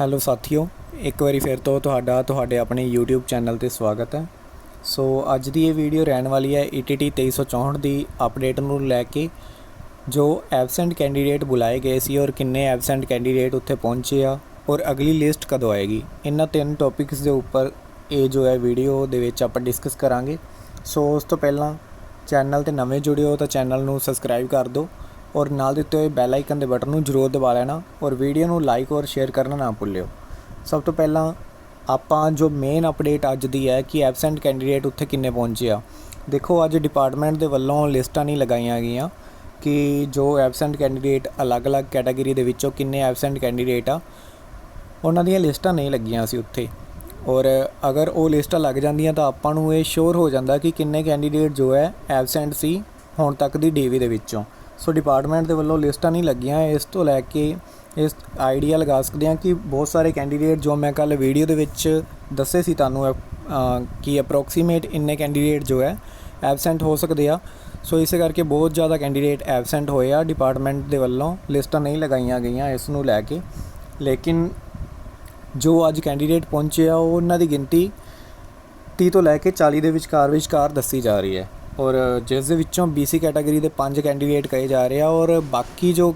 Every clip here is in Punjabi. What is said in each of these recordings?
ਹੈਲੋ ਸਾਥੀਓ, ਇੱਕ ਵਾਰੀ ਫਿਰ ਤੋਂ ਤੁਹਾਡਾ, ਤੁਹਾਡੇ ਆਪਣੇ YouTube ਚੈਨਲ ਤੇ ਸਵਾਗਤ ਹੈ। ਸੋ ਅੱਜ ਦੀ ਇਹ ਵੀਡੀਓ ਰਹਿਣ ਵਾਲੀ ਹੈ E ETT 2364 ਦੀ ਅਪਡੇਟ ਨੂੰ ਲੈ ਕੇ, ਜੋ ਐਬਸੈਂਟ ਕੈਂਡੀਡੇਟ ਬੁਲਾਏ ਗਏ ਸੀ ਔਰ ਕਿੰਨੇ ਐਬਸੈਂਟ ਕੈਂਡੀਡੇਟ ਉੱਥੇ ਪਹੁੰਚੇ ਆ ਔਰ ਅਗਲੀ ਲਿਸਟ ਕਦੋਂ ਆਏਗੀ। ਇਹਨਾਂ ਤਿੰਨ ਟੌਪਿਕਸ ਦੇ ਉੱਪਰ ਇਹ ਜੋ ਹੈ ਵੀਡੀਓ ਦੇ ਵਿੱਚ ਆਪਾਂ ਡਿਸਕਸ ਕਰਾਂਗੇ। ਸੋ ਉਸ ਤੋਂ ਪਹਿਲਾਂ ਚੈਨਲ ਤੇ ਨਵੇਂ ਜੁੜਿਓ ਤਾਂ ਚੈਨਲ ਨੂੰ ਸਬਸਕ੍ਰਾਈਬ ਕਰ ਦਿਓ। ਔਰ ਨਾਲ ਦਿੱਤੇ ਹੋਏ ਬੈਲ ਆਈਕਨ ਦੇ ਬਟਨ ਨੂੰ ਜ਼ਰੂਰ ਦਬਾ ਲੈਣਾ ਔਰ ਵੀਡੀਓ ਨੂੰ ਲਾਈਕ ਔਰ ਸ਼ੇਅਰ ਕਰਨਾ ਨਾ ਭੁੱਲਿਓ। ਸਭ ਤੋਂ ਪਹਿਲਾਂ ਆਪਾਂ ਜੋ ਮੇਨ ਅਪਡੇਟ ਅੱਜ ਦੀ ਹੈ ਕਿ ਐਬਸੈਂਟ ਕੈਂਡੀਡੇਟ ਉੱਥੇ ਕਿੰਨੇ ਪਹੁੰਚੇ ਆ। ਦੇਖੋ, ਅੱਜ ਡਿਪਾਰਟਮੈਂਟ ਦੇ ਵੱਲੋਂ ਲਿਸਟਾਂ ਨਹੀਂ ਲਗਾਈਆਂ ਗਈਆਂ ਕਿ ਜੋ ਐਬਸੈਂਟ ਕੈਂਡੀਡੇਟ ਅਲੱਗ-ਅਲੱਗ ਕੈਟਾਗਰੀ ਦੇ ਵਿੱਚੋਂ ਕਿੰਨੇ ਐਬਸੈਂਟ ਕੈਂਡੀਡੇਟ ਆ। ਉਹਨਾਂ ਦੀਆਂ ਲਿਸਟਾਂ ਨਹੀਂ ਲੱਗੀਆਂ ਸੀ ਉੱਥੇ। ਔਰ ਅਗਰ ਉਹ ਲਿਸਟਾਂ ਲੱਗ ਜਾਂਦੀਆਂ ਤਾਂ ਆਪਾਂ ਨੂੰ ਇਹ ਸ਼ੋਰ ਹੋ ਜਾਂਦਾ ਕਿ ਕਿੰਨੇ ਕੈਂਡੀਡੇਟ ਜੋ ਹੈ ਐਬਸੈਂਟ ਸੀ ਹੁਣ ਤੱਕ ਦੀ ਡੀਵੀ ਦੇ ਵਿੱਚੋਂ। ਸੋ ਡਿਪਾਰਟਮੈਂਟ ਦੇ ਵੱਲੋਂ ਲਿਸਟਾਂ ਨਹੀਂ ਲੱਗੀਆਂ। ਇਸ ਤੋਂ ਲੈ ਕੇ ਇਸ ਆਈਡੀਆ ਲਗਾ ਸਕਦੇ ਹਾਂ ਕਿ ਬਹੁਤ ਸਾਰੇ ਕੈਂਡੀਡੇਟ ਜੋ ਮੈਂ ਕੱਲ ਵੀਡੀਓ ਦੇ ਵਿੱਚ ਦੱਸੇ ਸੀ ਤੁਹਾਨੂੰ ਅ, ਕਿ ਅਪਰੋਕਸੀਮੇਟ ਇੰਨੇ ਕੈਂਡੀਡੇਟ ਜੋ ਹੈ ਐਬਸੈਂਟ ਹੋ ਸਕਦੇ ਆ। ਸੋ ਇਸੇ ਕਰਕੇ ਬਹੁਤ ਜ਼ਿਆਦਾ ਕੈਂਡੀਡੇਟ ਐਬਸੈਂਟ ਹੋਏ ਆ। ਡਿਪਾਰਟਮੈਂਟ ਦੇ ਵੱਲੋਂ ਲਿਸਟਾਂ ਨਹੀਂ ਲਗਾਈਆਂ ਗਈਆਂ ਇਸ ਨੂੰ ਲੈ ਕੇ। ਲੇਕਿਨ ਜੋ ਅੱਜ ਕੈਂਡੀਡੇਟ ਪਹੁੰਚੇ ਆ ਉਹ ਉਹਨਾਂ ਦੀ ਗਿਣਤੀ 30 ਤੋਂ ਲੈ ਕੇ 40 ਦੇ ਵਿਚਕਾਰ ਵਿਚਕਾਰ ਦੱਸੀ ਜਾ ਰਹੀ ਹੈ। ਔਰ ਜਿਸ ਦੇ ਵਿੱਚੋਂ BC ਕੈਟਾਗਰੀ ਦੇ 5 ਕੈਂਡੀਡੇਟ ਕਹੇ ਜਾ ਰਹੇ ਆ ਔਰ ਬਾਕੀ ਜੋ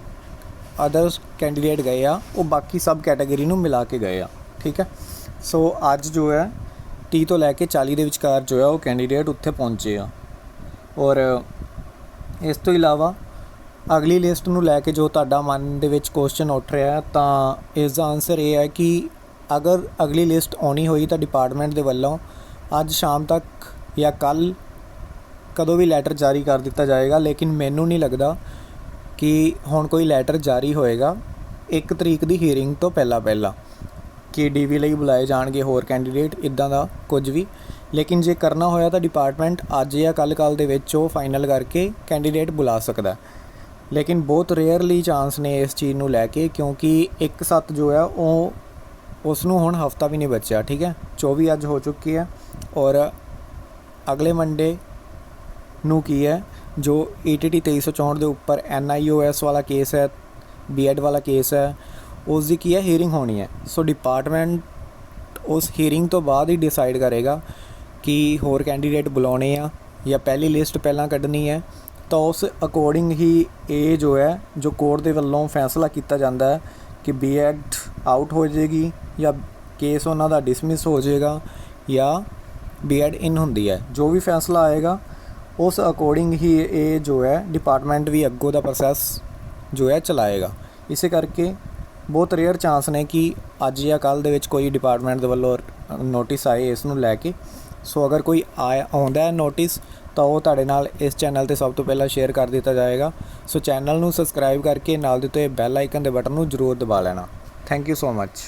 ਅਦਰਸ ਕੈਂਡੀਡੇਟ ਗਏ ਆ, ਉਹ ਬਾਕੀ ਸਬ ਕੈਟਾਗਰੀ ਨੂੰ ਮਿਲਾ ਕੇ ਗਏ ਆ, ਠੀਕ ਹੈ? ਸੋ ਅੱਜ ਜੋ ਹੈ 30 ਤੋਂ ਲੈ ਕੇ 40 ਦੇ ਵਿਚਕਾਰ ਜੋ ਹੈ, ਉਹ ਕੈਂਡੀਡੇਟ ਉੱਥੇ ਪਹੁੰਚੇ ਆ। ਔਰ ਇਸ ਤੋਂ ਇਲਾਵਾ ਅਗਲੀ ਲਿਸਟ ਨੂੰ ਲੈ ਕੇ ਜੋ ਤੁਹਾਡਾ ਮਨ ਦੇ ਵਿੱਚ ਕੁਐਸਚਨ ਉੱਠ ਰਿਹਾ ਤਾਂ ਇਸ ਦਾ ਆਨਸਰ ਇਹ ਹੈ ਕਿ ਅਗਰ ਅਗਲੀ ਲਿਸਟ ਆਉਣੀ ਹੋਈ ਤਾਂ ਡਿਪਾਰਟਮੈਂਟ ਦੇ ਵੱਲੋਂ ਅੱਜ ਸ਼ਾਮ ਤੱਕ ਜਾਂ ਕੱਲ ਕਦੋਂ ਵੀ ਲੈਟਰ ਜਾਰੀ ਕਰ ਦਿੱਤਾ ਜਾਏਗਾ, ਲੇਕਿਨ ਮੈਨੂੰ ਨਹੀਂ ਲੱਗਦਾ ਕਿ ਹੁਣ ਕੋਈ ਲੈਟਰ ਜਾਰੀ ਹੋਏਗਾ, ਇੱਕ ਤਰੀਕ ਦੀ ਹੀਅਰਿੰਗ ਤੋਂ ਪਹਿਲਾਂ ਪਹਿਲਾਂ। ਕਿ ਡੀਵੀ ਲਈ ਬੁਲਾਏ ਜਾਣਗੇ ਹੋਰ ਕੈਂਡੀਡੇਟ ਇਦਾਂ ਦਾ ਕੁਝ ਵੀ। ਲੇਕਿਨ ਜੇ ਕਰਨਾ ਹੋਇਆ ਤਾਂ ਡਿਪਾਰਟਮੈਂਟ ਅੱਜ ਜਾਂ ਕੱਲ ਕੱਲ ਦੇ ਵਿੱਚ ਉਹ ਫਾਈਨਲ ਕਰਕੇ ਕੈਂਡੀਡੇਟ ਬੁਲਾ ਸਕਦਾ ਲੇਕਿਨ ਬਹੁਤ ਰੇਅਰਲੀ ਚਾਂਸ ਨੇ ਇਸ ਚੀਜ਼ ਨੂੰ ਲੈ ਕੇ, ਕਿਉਂਕਿ 1/7 ਜੋ ਹੈ ਉਹ ਉਸ ਨੂੰ ਹੁਣ ਹਫਤਾ ਵੀ ਨਹੀਂ ਬਚਿਆ, ਠੀਕ ਹੈ? 24 ਅੱਜ ਹੋ ਚੁੱਕੀ ਹੈ ਔਰ ਅਗਲੇ ਮੰਡੇ ਨੂੰ ਕੀ ਹੈ, ਜੋ E ETT 2364 ਦੇ ਉੱਪਰ NIOS ਵਾਲਾ ਕੇਸ ਹੈ ਬੀਐਡ ਵਾਲਾ ਕੇਸ ਹੈ ਉਸ ਦੀ ਕੀ ਹੈ ਹੀਅਰਿੰਗ ਹੋਣੀ ਹੈ। ਸੋ ਡਿਪਾਰਟਮੈਂਟ ਉਸ ਹੀਅਰਿੰਗ ਤੋਂ ਬਾਅਦ ਹੀ ਡਿਸਾਈਡ ਕਰੇਗਾ ਕਿ ਹੋਰ ਕੈਂਡੀਡੇਟ ਬੁਲਾਉਣੇ ਆ ਜਾਂ ਪਹਿਲੀ ਲਿਸਟ ਪਹਿਲਾਂ ਕੱਢਣੀ ਹੈ। ਤਾਂ ਉਸ ਅਕੋਰਡਿੰਗ ਹੀ ਇਹ ਜੋ ਹੈ, ਜੋ ਕੋਰਟ ਦੇ ਵੱਲੋਂ ਫੈਸਲਾ ਕੀਤਾ ਜਾਂਦਾ ਹੈ ਕਿ ਬੀਐਡ ਆਊਟ ਹੋ ਜਾਏਗੀ ਜਾਂ ਕੇਸ ਉਹਨਾਂ ਦਾ ਡਿਸਮਿਸ ਹੋ ਜਾਏਗਾ ਜਾਂ ਬੀਐਡ ਇਨ ਹੁੰਦੀ ਹੈ। ਜੋ ਵੀ ਫੈਸਲਾ ਆਏਗਾ ਉਸ ਅਕੋਰਡਿੰਗ ਹੀ ਇਹ ਜੋ ਹੈ ਡਿਪਾਰਟਮੈਂਟ ਵੀ ਅੱਗੋਂ ਦਾ ਪ੍ਰੋਸੈਸ ਜੋ ਹੈ ਚਲਾਏਗਾ। ਇਸੇ ਕਰਕੇ ਬਹੁਤ ਰੇਅਰ ਚਾਂਸ ਨੇ ਕਿ ਅੱਜ ਜਾਂ ਕੱਲ ਦੇ ਵਿੱਚ ਕੋਈ ਡਿਪਾਰਟਮੈਂਟ ਦੇ ਵੱਲੋਂ ਨੋਟਿਸ ਆਏ ਇਸ ਨੂੰ ਲੈ ਕੇ। ਸੋ ਅਗਰ ਕੋਈ ਆਇਆ, ਆਉਂਦਾ ਹੈ ਨੋਟਿਸ ਤਾਂ ਉਹ ਤੁਹਾਡੇ ਨਾਲ ਇਸ ਚੈਨਲ ਤੇ ਸਭ ਤੋਂ ਪਹਿਲਾਂ ਸ਼ੇਅਰ ਕਰ ਦਿੱਤਾ ਜਾਏਗਾ। ਸੋ ਚੈਨਲ ਨੂੰ ਸਬਸਕ੍ਰਾਈਬ ਕਰਕੇ ਨਾਲ ਦਿੱਤੇ ਬੈਲ ਆਈਕਨ ਦੇ ਬਟਨ ਨੂੰ ਜ਼ਰੂਰ ਦਬਾ ਲੈਣਾ। Thank you so much